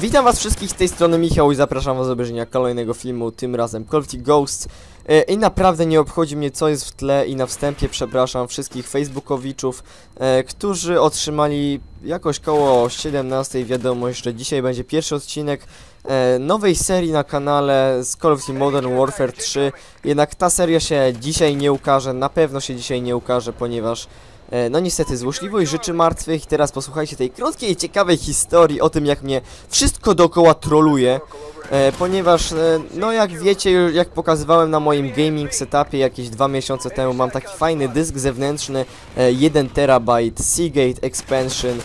Witam was wszystkich z tej strony Michał i zapraszam was do obejrzenia kolejnego filmu, tym razem Call of Duty Ghosts. E, I naprawdę nie obchodzi mnie co jest w tle i na wstępie przepraszam wszystkich facebookowiczów, e, którzy otrzymali jakoś koło 17 wiadomość, że dzisiaj będzie pierwszy odcinek e, nowej serii na kanale z Call of Duty Modern Warfare 3. Jednak ta seria się dzisiaj nie ukaże, na pewno się dzisiaj nie ukaże, ponieważ No niestety, złośliwość życzy martwych teraz posłuchajcie tej krótkiej, ciekawej historii o tym, jak mnie wszystko dookoła troluje. E, ponieważ, e, no jak wiecie, jak pokazywałem na moim gaming setupie jakieś dwa miesiące temu, mam taki fajny dysk zewnętrzny, e, 1 terabajt Seagate Expansion,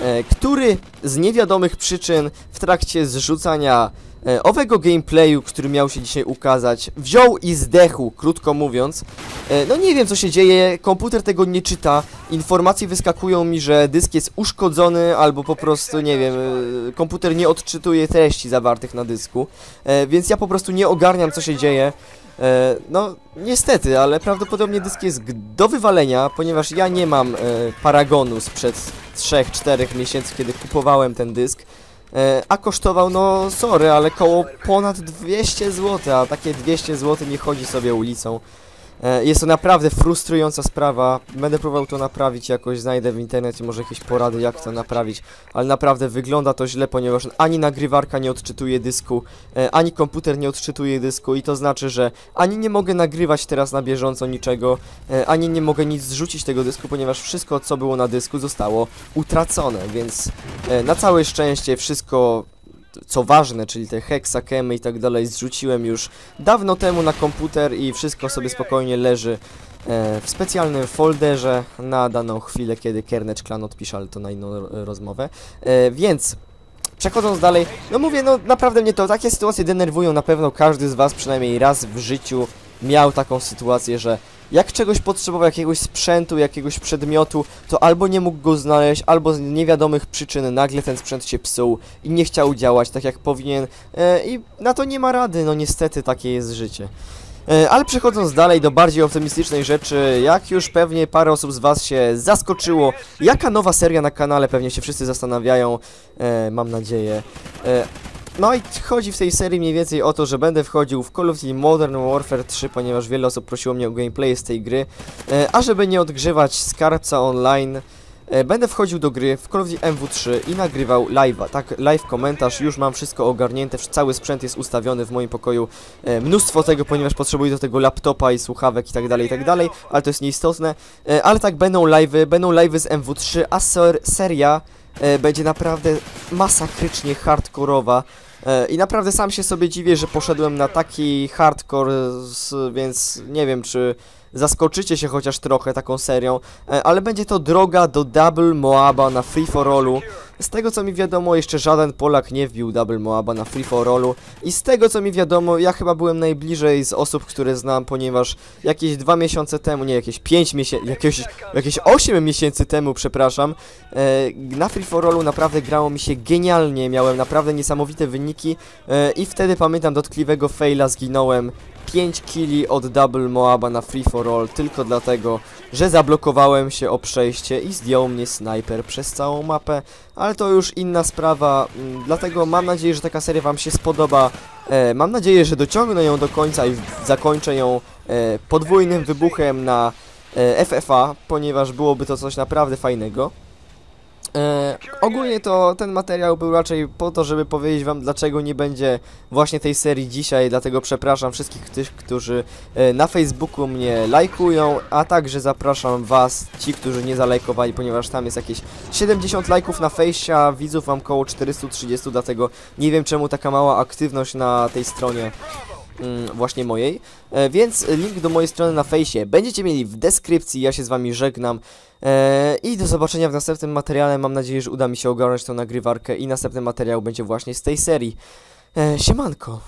e, który z niewiadomych przyczyn w trakcie zrzucania e, owego gameplayu, który miał się dzisiaj ukazać, wziął i zdechł, krótko mówiąc. E, No nie wiem co się dzieje, komputer tego nie czyta, informacje wyskakują mi, że dysk jest uszkodzony albo po prostu, nie wiem, e, komputer nie odczytuje treści zawartych na dysku, E, więc ja po prostu nie ogarniam co się dzieje. E, No niestety, ale prawdopodobnie dysk jest do wywalenia, ponieważ ja nie mam e, paragonu sprzed 3-4 miesięcy, kiedy kupowałem ten dysk. E, a kosztował, no sorry, ale koło ponad 200 zł, a takie 200 zł nie chodzi sobie ulicą. E, jest to naprawdę frustrująca sprawa, będę próbował to naprawić jakoś, znajdę w internecie może jakieś porady jak to naprawić, ale naprawdę wygląda to źle, ponieważ ani nagrywarka nie odczytuje dysku, e, ani komputer nie odczytuje dysku i to znaczy, że ani nie mogę nagrywać teraz na bieżąco niczego, e, ani nie mogę nic zrzucić tego dysku, ponieważ wszystko co było na dysku zostało utracone, więc na całe szczęście wszystko co ważne, czyli te hexakemy i tak dalej zrzuciłem już dawno temu na komputer i wszystko sobie spokojnie leży e, w specjalnym folderze na daną chwilę, kiedy Kernecz Clan odpisze, ale to na inną ro- rozmowę. E, więc przechodząc dalej, no mówię, no naprawdę mnie to takie sytuacje denerwują, na pewno każdy z was przynajmniej raz w życiu miał taką sytuację, że jak czegoś potrzebował, jakiegoś sprzętu, jakiegoś przedmiotu, to albo nie mógł go znaleźć, albo z niewiadomych przyczyn nagle ten sprzęt się psuł i nie chciał działać tak jak powinien e, i na to nie ma rady, no niestety takie jest życie. E, Ale przechodząc dalej do bardziej optymistycznej rzeczy, jak już pewnie parę osób z Was się zaskoczyło, jaka nowa seria na kanale, pewnie się wszyscy zastanawiają, e, mam nadzieję. No i chodzi w tej serii mniej więcej o to, że będę wchodził w Call of Duty Modern Warfare 3, ponieważ wiele osób prosiło mnie o gameplay z tej gry, e, a żeby nie odgrzewać skarbca online, e, będę wchodził do gry w Call of Duty MW3 i nagrywał live'a, tak, live komentarz, już mam wszystko ogarnięte, cały sprzęt jest ustawiony w moim pokoju, e, mnóstwo tego, ponieważ potrzebuję do tego laptopa i słuchawek i tak dalej, i tak dalej, ale to jest nieistotne, e, ale tak będą live'y, będą live'y z MW3, a ser seria e, będzie naprawdę masakrycznie hardkorowa, E, I naprawdę sam się sobie dziwię, że poszedłem na taki hardcore, z, więc nie wiem, czy zaskoczycie się chociaż trochę taką serią, e, ale będzie to droga do Double Moaba na Free for Allu. Z tego co mi wiadomo, jeszcze żaden Polak nie wbił Double Moaba na Free for Allu. I z tego co mi wiadomo, ja chyba byłem najbliżej z osób, które znam, ponieważ jakieś dwa miesiące temu, nie jakieś 5 miesięcy, jakieś, jakieś 8 miesięcy temu, przepraszam, e, na Free for Allu naprawdę grało mi się genialnie, miałem naprawdę niesamowite wyniki e, i wtedy pamiętam dotkliwego faila, zginąłem 5 killi od Double Moaba na Free for All tylko dlatego, że zablokowałem się o przejście i zdjął mnie snajper przez całą mapę, ale to już inna sprawa, mm, dlatego mam nadzieję, że taka seria wam się spodoba. E, mam nadzieję, że dociągnę ją do końca i zakończę ją e, podwójnym wybuchem na e, FFA, ponieważ byłoby to coś naprawdę fajnego. E, ogólnie to ten materiał był raczej po to, żeby powiedzieć wam dlaczego nie będzie właśnie tej serii dzisiaj, dlatego przepraszam wszystkich tych, którzy e, na Facebooku mnie lajkują, a także zapraszam was, ci, którzy nie zalajkowali, ponieważ tam jest jakieś 70 lajków na fejsie, a widzów mam około 430, dlatego nie wiem czemu taka mała aktywność na tej stronie właśnie mojej, e, więc link do mojej strony na fejsie będziecie mieli w deskrypcji, ja się z wami żegnam e, i do zobaczenia w następnym materiale, mam nadzieję, że uda mi się ogarnąć tą nagrywarkę i następny materiał będzie właśnie z tej serii. E, siemanko!